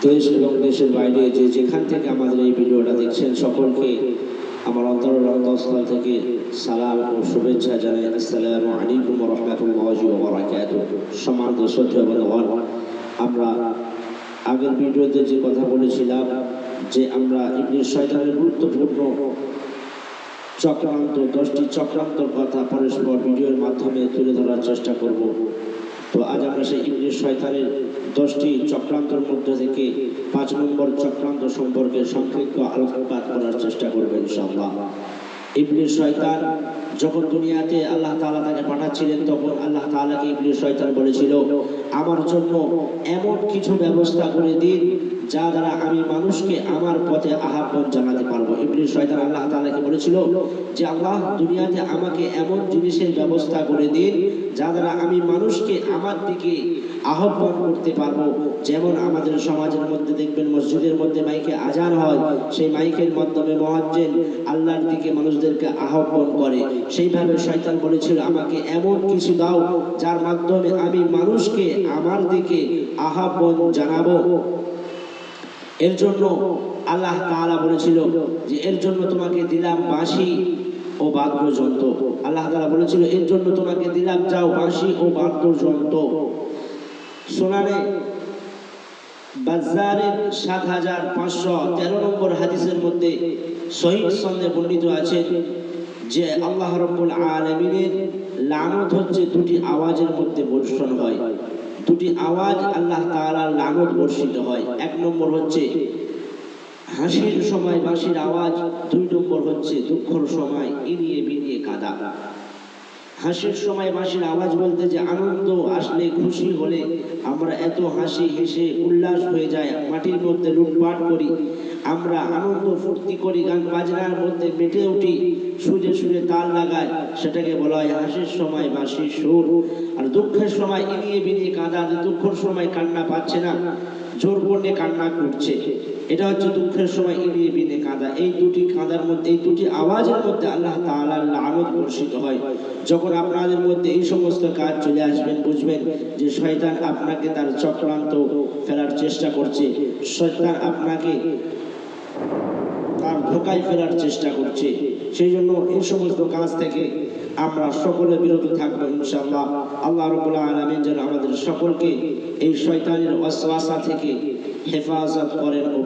দেশ এবং দেশের বাইরে যে যেখান থেকে আমাদের এই ভিডিওটা দেখছেন সকলকে আমার অন্তর রক্তস্থল থেকে সালাম ও শুভেচ্ছা জানাই। আসসালামু আলাইকুম রহমতুল্লাহি ওয়া বারাকাতুহু। আমরা আগের ভিডিওতে যে কথা বলেছিলাম যে আমরা ইবলিস শয়তানের গুরুত্বপূর্ণ চক্রান্ত, দশটি চক্রান্তর কথা পরস্পর ভিডিওর মাধ্যমে তুলে ধরার চেষ্টা করব। তো আজ আমরা সেই ইংলিশ শয়তানের দশটি চক্রান্তর মধ্যে থেকে পাঁচ নম্বর চক্রান্ত সম্পর্কে সংক্ষিপ্ত আলোকপাত করার চেষ্টা করবেন ইনশাআল্লাহ। ইবলিশ শয়তান যখন দুনিয়াতে আল্লাহ তাআলা তাকে পাঠাচ্ছিলেন, তখন আল্লাহ তাআলাকে ইবলিস শয়তান বলেছিল, আমার জন্য এমন কিছু ব্যবস্থা করে দিন যা দ্বারা আমি মানুষকে আমার পথে আহ্বান জানাতে পারব। ইবলিস শয়তান আল্লাহ তাআলাকে বলেছিল যে, আল্লাহ, দুনিয়াতে আমাকে এমন জিনিসের ব্যবস্থা করে দিন যা দ্বারা আমি মানুষকে আমার দিকে আহ্বান করতে পারব। যেমন আমাদের সমাজের মধ্যে দেখবেন, মসজিদের মধ্যে মাইকে আজান হয়, সেই মাইকের মাধ্যমে মহাজ্জেন আল্লাহর দিকে মানুষদেরকে আহ্বান করে। সেইভাবে শয়তান বলেছিল, আমাকে এমন কিছু দাও, যার মাধ্যমে আমি মানুষকে আমার দিকে আহ্বান জানাব। এর জন্য আল্লাহ তাআলা বলেছিল যে এর জন্য তোমাকে দিলাম বাঁশি ও বাদ্যযন্ত্র। আল্লাহ তাআলা বলেছিল, এর জন্য তোমাকে দিলাম যাও বাঁশি ও বাদ্যযন্ত্র। সোনারে বাজারের সাত হাজার পাঁচশো তেরো নম্বর হাদিসের মধ্যে শহীদ সন্দেহ বর্ণিত আছে যে আল্লাহ রব্বুল আলমিনের লানত হচ্ছে দুটি আওয়াজের মধ্যে বর্ষণ হয়। দুটি আওয়াজ আল্লাহ তাআলার লানত বর্ষিত হয়। এক নম্বর হচ্ছে হাসির সময়, বাঁশির আওয়াজ। দুই নম্বর হচ্ছে দুঃখর সময় ইনিয়ে বিনিয়ে কাদা। হাসির সময়, বাঁশির আওয়াজ বলতে যে আনন্দ, আসলে খুশি হলে আমরা এত হাসি হেসে উল্লাস হয়ে যায়, মাটির মধ্যে লুটপাট করি। আমরা আনন্দ ফুর্তি করি, গান বাজনার মধ্যে মেতে উঠি সুরে সুরে তাল লাগায় সেটাকে বলা হয় হাসির সময় বাঁশির সুর। আর দুঃখের সময় ইনিয়ে বিনিয়ে কাঁদা দুঃখের সময় কান্না পাচ্ছে না, জোর করলে কান্না করছে। এটা হচ্ছে দুঃখের সময় ইনিয়ে বিনে কাঁদা। এই দুটি কাঁদার মধ্যে, এই দুটি আওয়াজের মধ্যে আল্লাহ তাআলার লানত বর্ষিত হয়। যখন আপনাদের মধ্যে এই সমস্ত কাজ চলে আসবেন, বুঝবেন যে শয়তান আপনাকে তার চক্রান্ত ফেলার চেষ্টা করছে। শয়তান আপনাকে তার ঢোকাই ফেরার চেষ্টা করছে। সেই জন্য এই সমস্ত কাজ থেকে আমরা সকলে বিরত থাকব ইনশাআল্লাহ। আল্লাহ রবুল্লাহ আলমিন যেন আমাদের সকলকে এই শয়তানের অশ্বাসা থেকে হেফাজত করেন ও